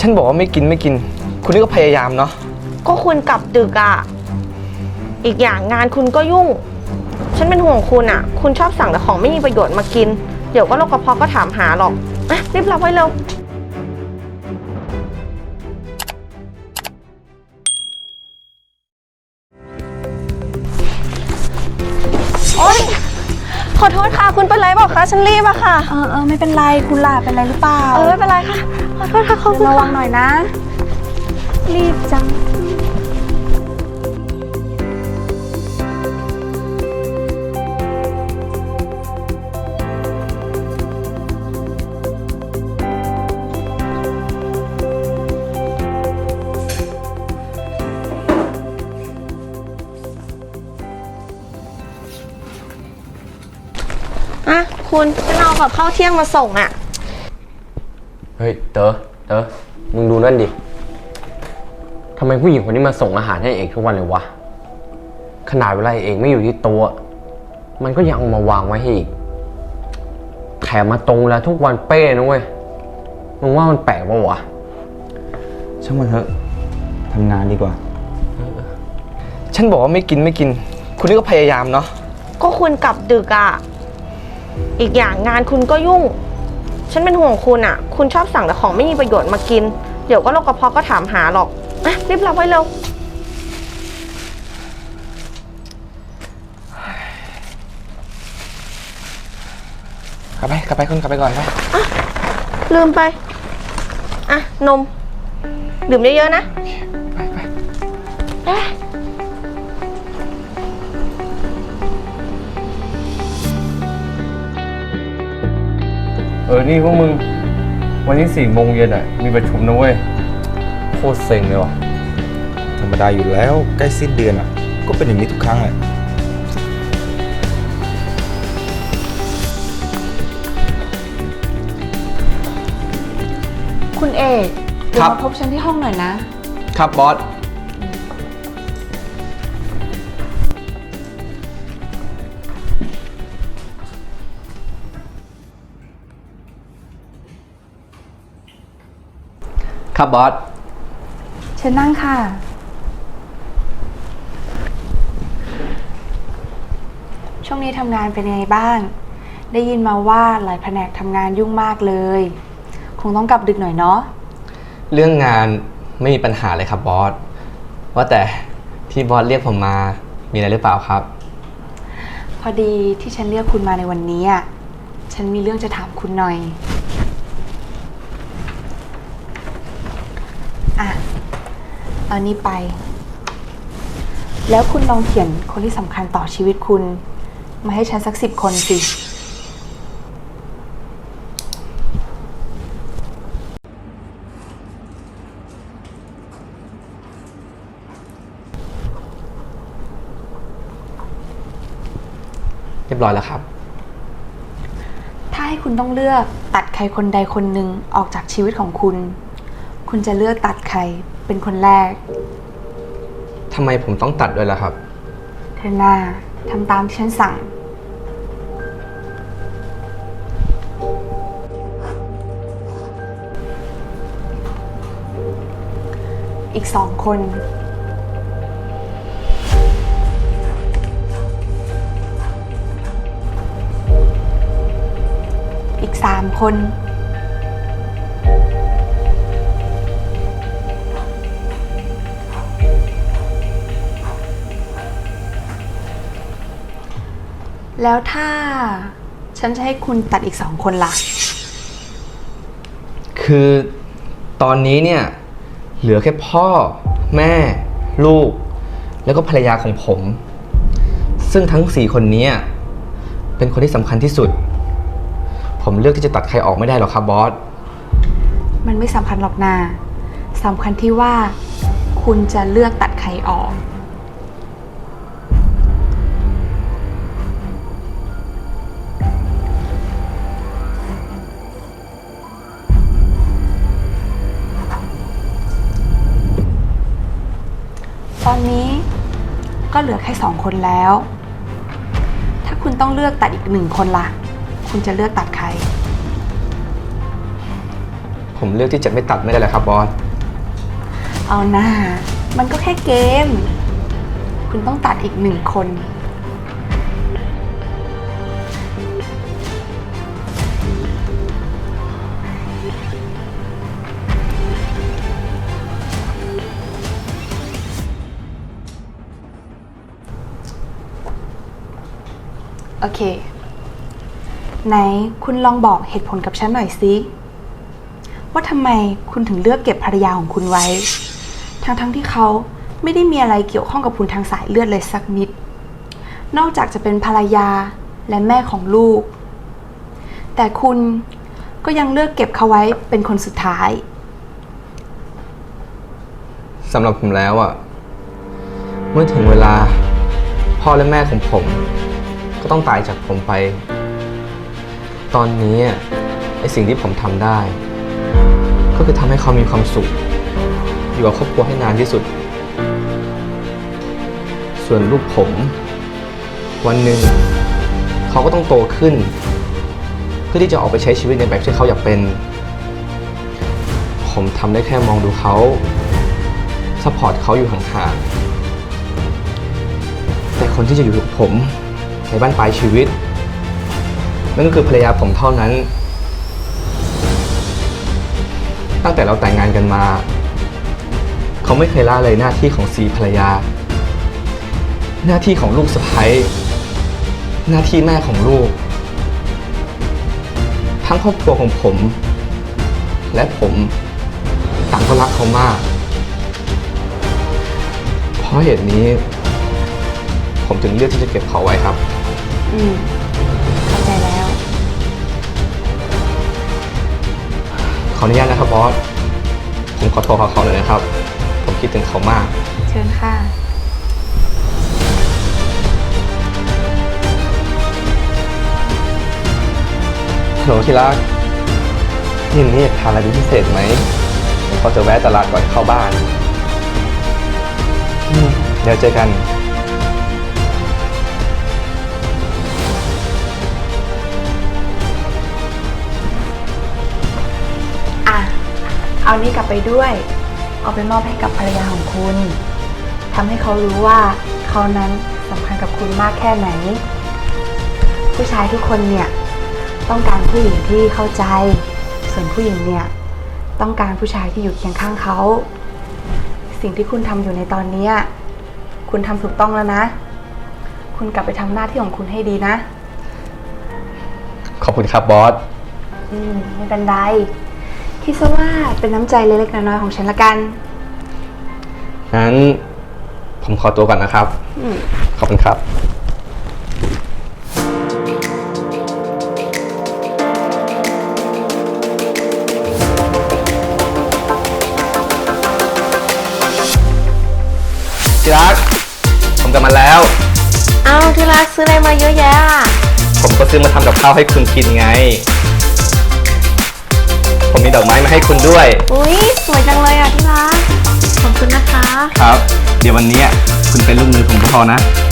ฉันบอกว่าไม่กินไม่กิน คุณนี่ก็พยายามเนาะ ก็คุณกลับดึกอะ่ะอีกอย่างงานคุณก็ยุ่ง ฉันเป็นห่วงคุณอะ่ะคุณชอบสั่งแต่ของไม่มีประโยชน์มากิน เดี๋ยวก็โรคกระเพาะก็ถามหาหรอกอะรีบรับไว้เร็ว ขอโทษค่ะ คุณเป็นไรเปล่าคะ ฉันรีบอะค่ะ เออเออไม่เป็นไรคุณล่ะเป็นไรหรือเปล่า เออไม่เป็นไรค่ะ ขอโทษค่ะขอบคุณระวังหน่อยนะ รีบจัง อะคุณฉันเอากับข้าวเที่ยงมาส่งอะ เฮ้ยเต๋อเต๋อมึงดูนั่นดิทำไมผู้หญิงคนนี้มาส่งอาหารให้เอกทุกวันเลยวะ ขนาดเวลาเอกไม่อยู่ที่โต๊ะมันก็ยังเอามาวางไว้ให้อีก แถมมาตรงเวลาทุกวันเป้นะเว้ย มึงว่ามันแปลกปะวะ ช่างมันเถอะทำงานดีกว่า ฉันบอกว่าไม่กินไม่กิน คุณนี่ก็พยายามเนาะก็คุณกลับดึกอะ่ะ อีกอย่างงานคุณก็ยุ่ง ฉันเป็นห่วงคุณอะ่ะ คุณชอบสั่งแต่ของไม่มีประโยชน์มากิน เดี๋ยวก็โรคกระเพาะก็ถามหาหรอกอะรีบรับไว้เร็ว กลับไปกลับไปคุณกลับไปก่อนไปลืมไป อะ นม ดื่มเยอะๆนะ ไปไป เอ๊ะ ออนี่พวกมึง วันนี้สี่โมงเย็นอะ มีประชุมนะเว้ย โคตรเซ็งเลยว่ะ ธรรมดาอยู่แล้วใกล้สิ้นเดือนอะ ก็เป็นอย่างนี้ทุกครั้งแหละคุณเอกเดี๋ยครัวบมาพบฉันที่ห้องหน่อยนะ ครับบอส ครับบอส เชิญนั่งค่ะ ช่วงนี้ทำงานเป็นยังไงบ้าง ได้ยินมาว่าหลายแผนกทำงานยุ่งมากเลย คงต้องกลับดึกหน่อยเนาะ เรื่องงานไม่มีปัญหาเลยครับบอส ว่าแต่ที่บอสเรียกผมมา มีอะไรหรือเปล่าครับ พอดีที่ฉันเรียกคุณมาในวันนี้อะฉันมีเรื่องจะถามคุณหน่อย อะเอานี้ไป แล้วคุณลองเขียนคนที่สำคัญต่อชีวิตคุณ มาให้ฉันสักสิบคนสิ เรียบร้อยแล้วครับ ถ้าให้คุณต้องเลือกตัดใครคนใดคนหนึ่งออกจากชีวิตของคุณ คุณจะเลือกตัดใครเป็นคนแรก ทำไมผมต้องตัดด้วยล่ะครับ เธอหน้าทำตามที่ฉันสั่ง อีกสองคน อีกสามคน แล้วถ้าฉันจะให้คุณตัดอีกสองคนล่ะ คือตอนนี้เนี่ย เหลือแค่พ่อ แม่ ลูก แล้วก็ภรรยาของผม ซึ่งทั้งสี่คนนี้เป็นคนที่สำคัญที่สุด ผมเลือกที่จะตัดใครออกไม่ได้หรอกครับบอส มันไม่สำคัญหรอกนาสำคัญที่ว่าคุณจะเลือกตัดใครออก ตอนนี้ก็เหลือแค่สองคนแล้ว ถ้าคุณต้องเลือกตัดอีกหนึ่งคนล่ะ คุณจะเลือกตัดใครผผมเลือกที่จะไม่ตัดไม่ได้เลยครับบอส เอาหน้า มันก็แค่เกม คุณต้องตัดอีกหนึ่งคน โอเค ไหนคุณลองบอกเหตุผลกับฉันหน่อยสิว่าทำไมคุณถึงเลือกเก็บภรรยาของคุณไว้ ทั้งๆทที่เขาไม่ได้มีอะไรเกี่ยวข้องกับคุณทางสายเลือดเลยสักนิด นอกจากจะเป็นภรรยาและแม่ของลูก แต่คุณก็ยังเลือกเก็บเขาไว้เป็นคนสุดท้าย สำหรับผมแล้วอะเมื่อถึงเวลาพ่อและแม่ของผม ก็ต้องตายจากผมไป ตอนนี้ไอสิ่งที่ผมทำได้ ก็คือทำให้เขามีความสุข อยู่กับครอบครัวให้นานที่สุด ส่วนลูกผม วันหนึ่งเขาก็ต้องโตขึ้น เพื่อที่จะออกไปใช้ชีวิตในแบบที่เขาอยากเป็น ผมทำได้แค่มองดูเขาซัพพอร์ตเขาอยู่ห่างๆแต่คนที่จะอยู่กับผม ในบ้านปลายชีวิต นั่นก็คือภรรยาผมเท่านั้น ตั้งแต่เราแต่งงานกันมา เขาไม่เคยละเลยหน้าที่ของสีภรรยา หน้าที่ของลูกสะใภ้หน้าที่แม่ของลูก ทั้งครอบครัวของผม และผมต่างก็รักเขามาก เพราะเหตุนี้ ผมจึงเลือกที่จะเก็บเขาไว้ครับ อืมเข้าใจแล้ว ขออนุญาตนะครับบอส ผมขอโทรหาเขาหน่อยนะครับ ผมคิดถึงเขามาก เชิญค่ะ ฮัลโหลที่รักนี่นี่ทานอะไรเป็นพิเศษไหมผมขอจะแวะตลาดก่อนเข้าบ้านอืมเดี๋ยวเจอกัน เอานี้กลับไปด้วย เอาไปมอบให้กับภรรยาของคุณทำให้เขารู้ว่าเขานั้นสำคัญกับคุณมากแค่ไหน ผู้ชายทุกคนเนี่ยต้องการผู้หญิงที่เข้าใจ ส่วนผู้หญิงเนี่ยต้องการผู้ชายที่อยู่เคียงข้างเขา สิ่งที่คุณทำอยู่ในตอนเนี้ยคุณทำถูกต้องแล้วนะ คุณกลับไปทำหน้าที่ของคุณให้ดีนะ ขอบคุณครับบอส อืม ไม่เป็นไร คิดซะว่าเป็นน้ำใจเล็กๆน้อยๆของฉันละกันงั้นผมขอตัวก่อนนะครับ อืม ขอบคุณครับ ที่รัก ผมกลับมาแล้วเอ้าที่รักซื้ออะไรมาเยอะแยะอะผมก็ซื้อมาทำกับข้าวให้คุณกินไง ผมมีดอกไม้มาให้คุณด้วยอุ้ยสวยจังเลยอะที่รักขอบคุณนะคะ ครับ เดี๋ยววันนี้คุณเป็นลูกมือผมก็พอนะอ